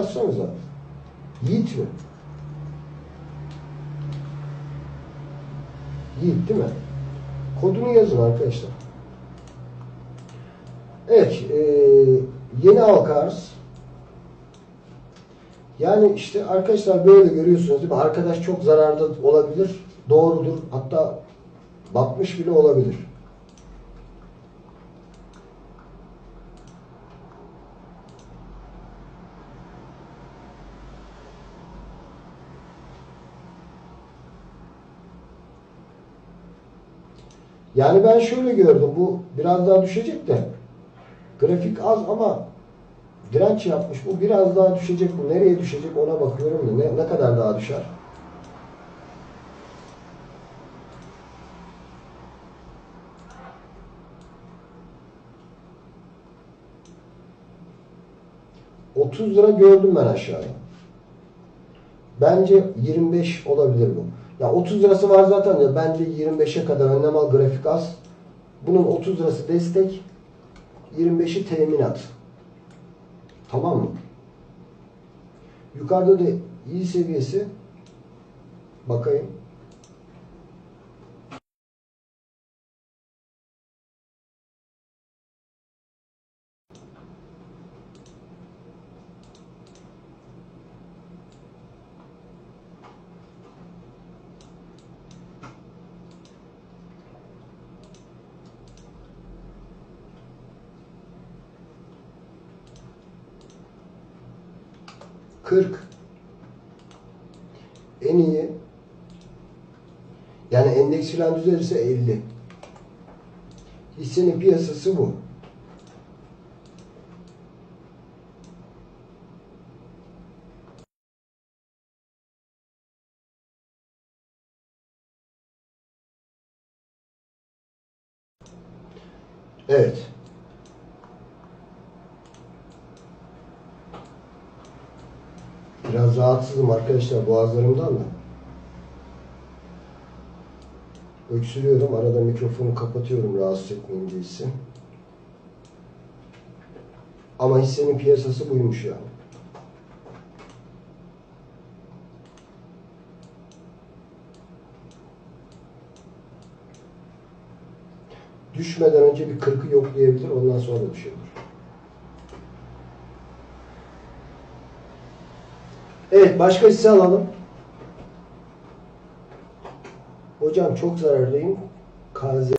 Yazsanıza. Yiğit mi? Yiğit değil mi? Kodunu yazın arkadaşlar. Evet. e, yeni halka. Yani işte arkadaşlar böyle görüyorsunuz değil mi? Arkadaş çok zararda olabilir. Doğrudur. Hatta batmış bile olabilir. Yani ben şöyle gördüm. Bu biraz daha düşecek de. Grafik az ama direnç yapmış. Bu biraz daha düşecek. Bu nereye düşecek ona bakıyorum da ne, ne kadar daha düşer? ...30 lira gördüm ben aşağıya. Bence 25 olabilir bu. Ya 30 lirası var zaten de bence 25'e kadar önlem al grafik az. Bunun 30 lirası destek. 25'i teminat. Tamam mı? Yukarıda da iyi seviyesi. Bakayım. Kırk. En iyi. Yani endeks filan düzelirse 50. Hissenin piyasası bu. Evet. Biraz rahatsızım arkadaşlar boğazlarımdan da. Öksürüyorum. Arada mikrofonu kapatıyorum rahatsız etmeyeyim değilse. Ama hissenin piyasası buymuş yani. Düşmeden önce bir 40'ı yoklayabilir. Ondan sonra düşebilir. Evet başka hisse alalım. Hocam çok zarardayım. KZ